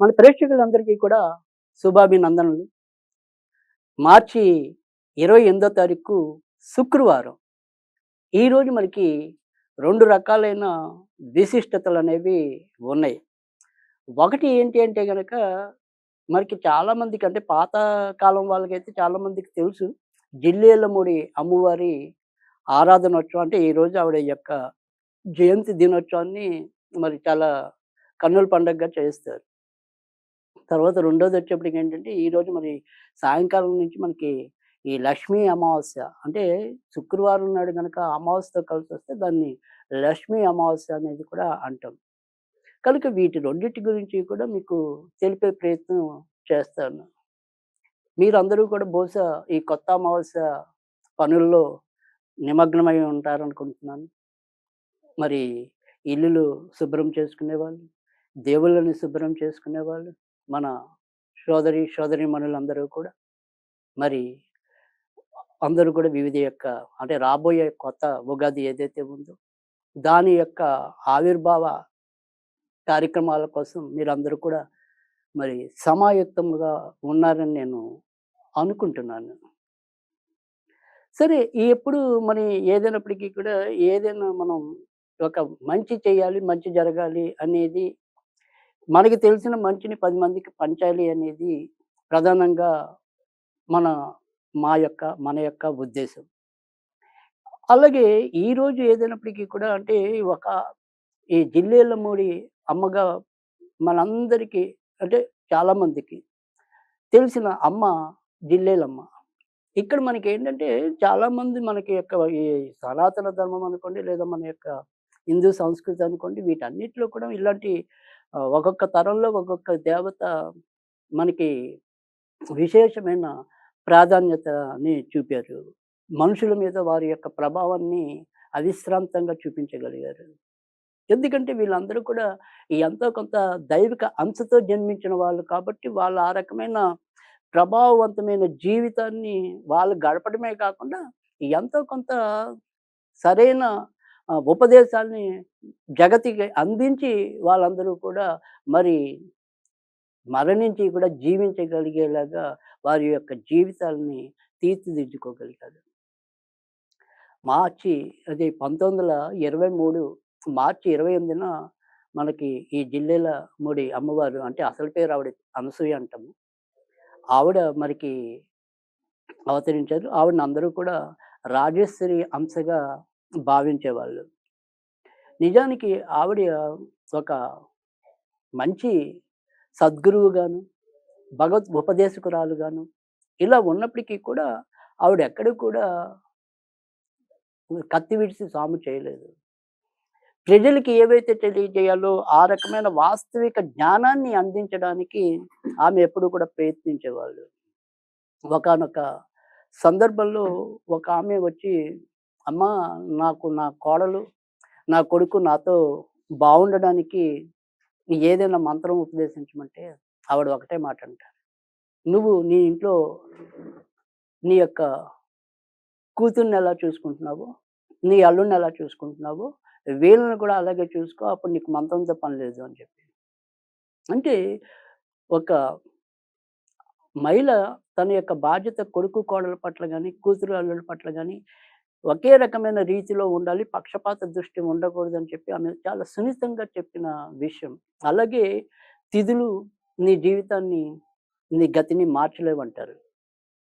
మన ప్రేక్షకులందరికీ కూడా శుభాభినందనలు. మార్చి ఇరవై ఎనిమిదో తారీఖు శుక్రవారం. ఈరోజు మనకి రెండు రకాలైన విశిష్టతలు అనేవి ఉన్నాయి. ఒకటి ఏంటి అంటే కనుక మనకి చాలామందికి అంటే పాత కాలం వాళ్ళకైతే చాలామందికి తెలుసు. జిల్లేలమూడి అమ్మవారి ఆరాధనోత్సవం అంటే ఈరోజు ఆవిడ యొక్క జయంతి దినోత్సవాన్ని మరి చాలా కన్నుల పండగగా చేస్తారు. తర్వాత రెండోది వచ్చేప్పటికి ఏంటంటే ఈరోజు మరి సాయంకాలం నుంచి మనకి ఈ లక్ష్మీ అమావాస్య అంటే శుక్రవారం నాడు కనుక అమావాస్యతో కలిసి వస్తే దాన్ని లక్ష్మీ అమావాస్య అనేది కూడా అంటాం. కనుక వీటి రెండింటి గురించి కూడా మీకు తెలిపే ప్రయత్నం చేస్తాను. మీరందరూ కూడా బహుశా ఈ కొత్త అమావాస్య పనుల్లో నిమగ్నమై ఉంటారనుకుంటున్నాను. మరి ఇల్లులు శుభ్రం చేసుకునేవాళ్ళు దేవుళ్ళని శుభ్రం చేసుకునేవాళ్ళు మన సోదరి సోదరి మనులందరూ కూడా. మరి అందరూ కూడా వివిధ యొక్క అంటే రాబోయే కొత్త ఉగాది ఏదైతే ఉందో దాని యొక్క ఆవిర్భావ కార్యక్రమాల కోసం మీరందరూ కూడా మరి సమాయుక్తంగా ఉన్నారని నేను అనుకుంటున్నాను. సరే ఈ ఎప్పుడు మరి ఏదైనప్పటికీ కూడా ఏదైనా మనం ఒక మంచి చేయాలి మంచి జరగాలి అనేది మనకి తెలిసిన మంచిని పది మందికి పంచాలి అనేది ప్రధానంగా మన మా యొక్క మన యొక్క ఉద్దేశం. అలాగే ఈరోజు ఏదైనప్పటికీ కూడా అంటే ఒక ఈ జిల్లేల మూడి అమ్మగా మనందరికీ అంటే చాలామందికి తెలిసిన అమ్మ జిల్లేలమ్మ. ఇక్కడ మనకి ఏంటంటే చాలామంది మనకి యొక్క ఈ సనాతన ధర్మం అనుకోండి లేదా మన యొక్క హిందూ సంస్కృతి అనుకోండి వీటన్నిటిలో కూడా ఇలాంటి ఒక్కొక్క తరంలో ఒక్కొక్క దేవత మనకి విశేషమైన ప్రాధాన్యతని చూపారు. మనుషుల మీద వారి యొక్క ప్రభావాన్ని అవిశ్రాంతంగా చూపించగలిగారు. ఎందుకంటే వీళ్ళందరూ కూడా ఈ ఎంతో కొంత దైవిక అంశతో జన్మించిన వాళ్ళు కాబట్టి వాళ్ళు ఆ రకమైన ప్రభావవంతమైన జీవితాన్ని వాళ్ళు గడపడమే కాకుండా ఎంతో కొంత సరైన ఉపదేశాల్ని జగతికి అందించి వాళ్ళందరూ కూడా మరి మరణించి కూడా జీవించగలిగేలాగా వారి యొక్క జీవితాలని తీర్చిదిద్దుకోగలిగారు. మార్చి అది పంతొమ్మిది వందల ఇరవై మూడు మార్చి ఇరవై ఎనిమిదిన మనకి ఈ జిల్లేల ముడి అమ్మవారు అంటే అసలు పేరు ఆవిడ అనసూయ అంటాము. ఆవిడ మనకి అవతరించారు. ఆవిడని అందరూ కూడా రాజేశ్వరి అంశగా భావించేవాళ్ళు. నిజానికి ఆవిడ ఒక మంచి సద్గురువుగాను భగవత్ ఉపదేశకురాలుగాను ఇలా ఉన్నప్పటికీ కూడా ఆవిడ ఎక్కడ కూడా కత్తి విడిచి సాము చేయలేదు. ప్రజలకి ఏవైతే తెలియజేయాలో ఆ రకమైన వాస్తవిక జ్ఞానాన్ని అందించడానికి ఆమె ఎప్పుడు కూడా ప్రయత్నించేవాళ్ళు. ఒకానొక సందర్భంలో ఒక ఆమె వచ్చి అమ్మ! నాకు నా కోడలు నా కొడుకు నాతో బాగుండడానికి ఏదైనా మంత్రం ఉపదేశించమంటే ఆవిడ ఒకటే మాట అంటారు నువ్వు నీ ఇంట్లో నీ యొక్క కూతుర్ని ఎలా చూసుకుంటున్నావు నీ అల్లుడిని ఎలా చూసుకుంటున్నావు వీళ్ళని కూడా అలాగే చూసుకో అప్పుడు నీకు మంత్రంతో పని లేదు అని చెప్పి. అంటే ఒక మహిళ తన యొక్క బాధ్యత కొడుకు కోడల పట్ల కానీ కూతురు అల్లుల పట్ల కానీ ఒకే రకమైన రీతిలో ఉండాలి పక్షపాత దృష్టి ఉండకూడదు అని చెప్పి ఆమె చాలా సున్నితంగా చెప్పిన విషయం. అలాగే తిథులు నీ జీవితాన్ని నీ గతిని మార్చలేవంటారు.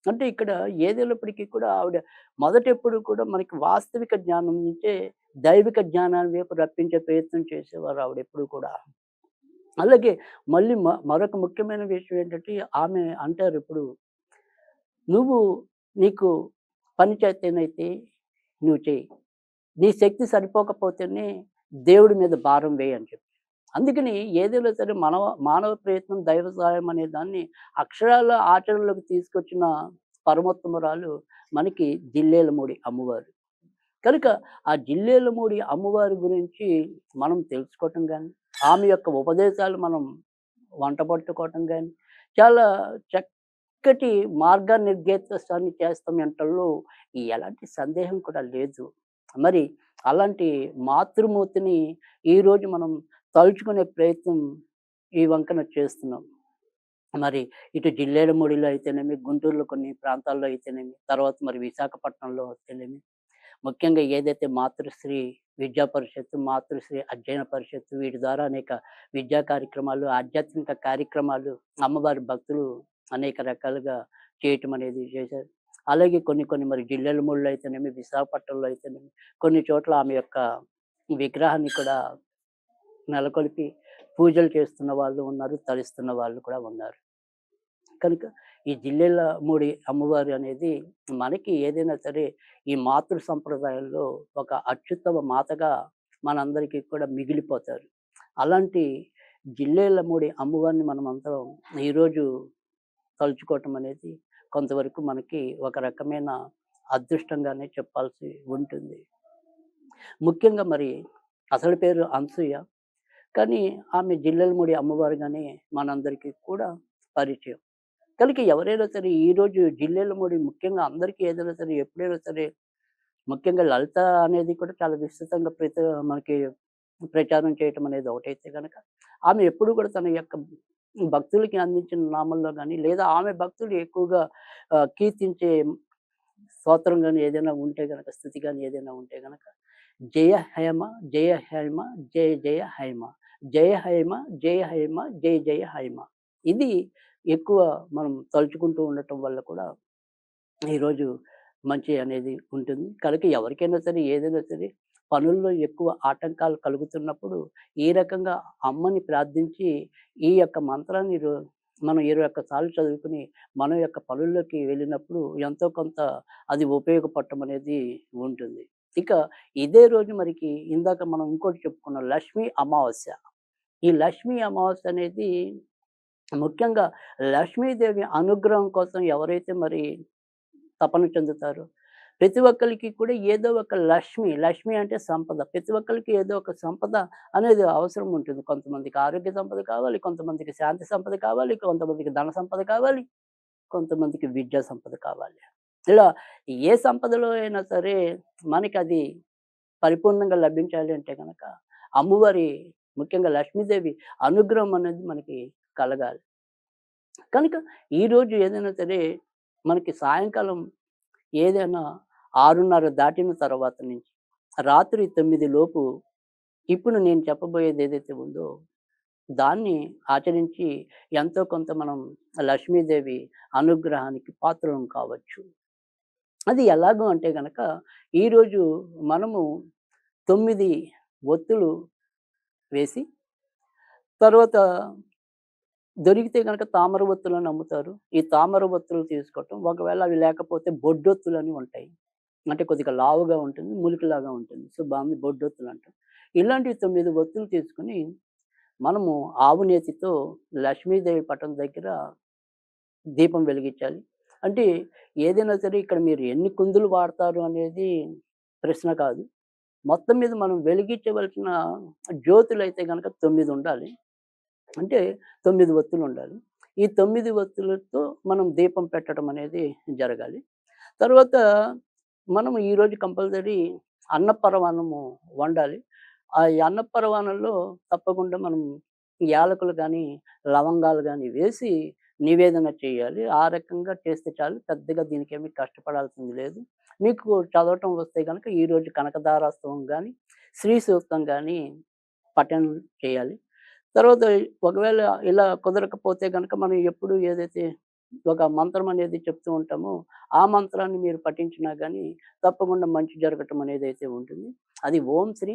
అంటే ఇక్కడ ఏదేళ్ళప్పటికీ కూడా ఆవిడ మొదటెప్పుడు కూడా మనకి వాస్తవిక జ్ఞానం నుంచే దైవిక జ్ఞానాన్ని వైపు రప్పించే ప్రయత్నం చేసేవారు ఆవిడ ఎప్పుడు కూడా. అలాగే మళ్ళీ మ- మరొక ముఖ్యమైన విషయం ఏంటంటే ఆమె అంటారు ఇప్పుడు నువ్వు నీకు పని చేతనైతే నువ్వు చేయి నీ శక్తి సరిపోకపోతేనే దేవుడి మీద భారం వేయి అని చెప్పి. అందుకని ఏదైనా సరే మానవ మానవ ప్రయత్నం దైవ సహాయం అనే దాన్ని అక్షరాల ఆచరణలోకి తీసుకొచ్చిన పరమోత్తమురాలు మనకి జిల్లేలమూడి అమ్మవారు. కనుక ఆ జిల్లేలమూడి అమ్మవారి గురించి మనం తెలుసుకోవటం కానీ ఆమె యొక్క ఉపదేశాలు మనం వంట పట్టుకోవటం కానీ చాలా చక్కటి మార్గనిర్దేశాన్ని చేస్తాం ఎంటల్లో ఎలాంటి సందేహం కూడా లేదు. మరి అలాంటి మాతృమూర్తిని ఈరోజు మనం తలుచుకునే ప్రయత్నం ఈ వంకన చేస్తున్నాం. మరి ఇటు జిల్లేలమూడిలో అయితేనేమి గుంటూరులో కొన్ని ప్రాంతాల్లో అయితేనేమి తర్వాత మరి విశాఖపట్నంలో అయితేనేమి ముఖ్యంగా ఏదైతే మాతృశ్రీ విద్యా పరిషత్తు మాతృశ్రీ అధ్యయన పరిషత్తు వీటి ద్వారా అనేక విద్యా కార్యక్రమాలు ఆధ్యాత్మిక కార్యక్రమాలు అమ్మవారి భక్తులు అనేక రకాలుగా చేయటం అనేది చేశారు. అలాగే కొన్ని కొన్ని మరి జిల్లెల మూడులో అయితేనేమి విశాఖపట్నంలో అయితేనేమి కొన్ని చోట్ల ఆమె యొక్క విగ్రహాన్ని కూడా నెలకొల్పి పూజలు చేస్తున్న వాళ్ళు ఉన్నారు తరిస్తున్న వాళ్ళు కూడా ఉన్నారు. కనుక ఈ జిల్లెల మూడి అమ్మవారి అనేది మనకి ఏదైనా సరే ఈ మాతృ సంప్రదాయంలో ఒక అత్యుత్తమ మాతగా మనందరికీ కూడా మిగిలిపోతారు. అలాంటి జిల్లేల మూడి అమ్మవారిని మనం అందరం ఈరోజు తలుచుకోవటం అనేది కొంతవరకు మనకి ఒక రకమైన అదృష్టంగానే చెప్పాల్సి ఉంటుంది. ముఖ్యంగా మరి అసలు పేరు అనసూయ. కానీ ఆమె జిల్లెలముడి అమ్మవారుగానే మనందరికీ కూడా పరిచయం. కనుక ఎవరైనా సరే ఈరోజు జిల్లెలముడి ముఖ్యంగా అందరికీ ఏదైనా సరే ఎప్పుడైనా సరే ముఖ్యంగా లలిత అనేది కూడా చాలా విస్తృతంగా ప్రతి మనకి ప్రచారం చేయటం అనేది ఒకటైతే కనుక ఆమె ఎప్పుడు కూడా తన యొక్క భక్తులకి అందించిన నామంలో కానీ లేదా ఆమె భక్తులు ఎక్కువగా కీర్తించే స్తోత్రం కానీ ఏదైనా ఉంటే కనుక స్థుతి కానీ ఏదైనా ఉంటే కనుక జయ హేమ జయ హేమ జయ జయ హైమ జయ హైమ జయ హైమ జయ జయ హైమ. ఇది ఎక్కువ మనం తలుచుకుంటూ ఉండటం వల్ల కూడా ఈరోజు మంచి అనేది ఉంటుంది. కనుక ఎవరికైనా సరే ఏదైనా సరే పనుల్లో ఎక్కువ ఆటంకాలు కలుగుతున్నప్పుడు ఈ రకంగా అమ్మని ప్రార్థించి ఈ యొక్క మంత్రాన్ని మనం ఇరవై ఒక్క సార్లు చదువుకుని మన యొక్క పనుల్లోకి వెళ్ళినప్పుడు ఎంతో కొంత అది ఉపయోగపడటం అనేది ఉంటుంది. ఇక ఇదే రోజు మనకి ఇందాక మనం ఇంకోటి చెప్పుకున్నాం లక్ష్మీ అమావాస్య. ఈ లక్ష్మీ అమావాస్య అనేది ముఖ్యంగా లక్ష్మీదేవి అనుగ్రహం కోసం ఎవరైతే మరి తపన చెందుతారో ప్రతి ఒక్కరికి కూడా ఏదో ఒక లక్ష్మి లక్ష్మి అంటే సంపద. ప్రతి ఒక్కరికి ఏదో ఒక సంపద అనేది అవసరం ఉంటుంది. కొంతమందికి ఆరోగ్య సంపద కావాలి కొంతమందికి శాంతి సంపద కావాలి కొంతమందికి ధన సంపద కావాలి కొంతమందికి విద్యా సంపద కావాలి. ఇలా ఏ సంపదలో అయినా సరే మనకి అది పరిపూర్ణంగా లభించాలి అంటే కనుక అమ్మవారి ముఖ్యంగా లక్ష్మీదేవి అనుగ్రహం అనేది మనకి కలగాలి. కనుక ఈరోజు ఏదైనా సరే మనకి సాయంకాలం ఏదైనా ఆరున్నర దాటిన తర్వాత నుంచి రాత్రి తొమ్మిది లోపు ఇప్పుడు నేను చెప్పబోయేది ఏదైతే ఉందో దాన్ని ఆచరించి ఎంతో కొంత మనం లక్ష్మీదేవి అనుగ్రహానికి పాత్రం కావచ్చు. అది ఎలాగో అంటే గనక ఈరోజు మనము తొమ్మిది ఒత్తులు వేసి తర్వాత దొరికితే కనుక తామర ఒత్తులను అమ్ముతారు. ఈ తామర ఒత్తులు తీసుకోవటం ఒకవేళ అవి లేకపోతే బొడ్డొత్తులు అని ఉంటాయి. అంటే కొద్దిగా లావుగా ఉంటుంది ములికిలాగా ఉంటుంది. సో బాగుంది బొడ్డొత్తులు అంటాం ఇలాంటి తొమ్మిది ఒత్తులు తీసుకుని మనము ఆవు నేతితో లక్ష్మీదేవి పటం దగ్గర దీపం వెలిగించాలి. అంటే ఏదైనా సరే ఇక్కడ మీరు ఎన్ని కుందులు వాడతారు అనేది ప్రశ్న కాదు. మొత్తం మీద మనం వెలిగించవలసిన జ్యోతులు అయితే కనుక తొమ్మిది ఉండాలి. అంటే తొమ్మిది ఒత్తులు ఉండాలి. ఈ తొమ్మిది ఒత్తులతో మనం దీపం పెట్టడం అనేది జరగాలి. తర్వాత మనం ఈరోజు కంపల్సరీ అన్నపరవానము వండాలి. ఆ ఈ అన్నపరవానంలో తప్పకుండా మనం యాలకులు కానీ లవంగాలు కానీ వేసి నివేదన చేయాలి. ఆ రకంగా చేస్తే చాలు. పెద్దగా దీనికి ఏమీ కష్టపడాల్సింది లేదు. మీకు చదవటం వస్తే కనుక ఈరోజు కనకదారాస్తవం కానీ శ్రీ సూక్తం కానీ పఠనం చేయాలి. తర్వాత ఒకవేళ ఇలా కుదరకపోతే కనుక మనం ఎప్పుడు ఏదైతే ఒక మంత్రం అనేది చెప్తూ ఉంటామో. ఆ మంత్రాన్ని మీరు పఠించినా కానీ తప్పకుండా మంచి జరగటం అనేది అయితే ఉంటుంది. అది ఓం శ్రీ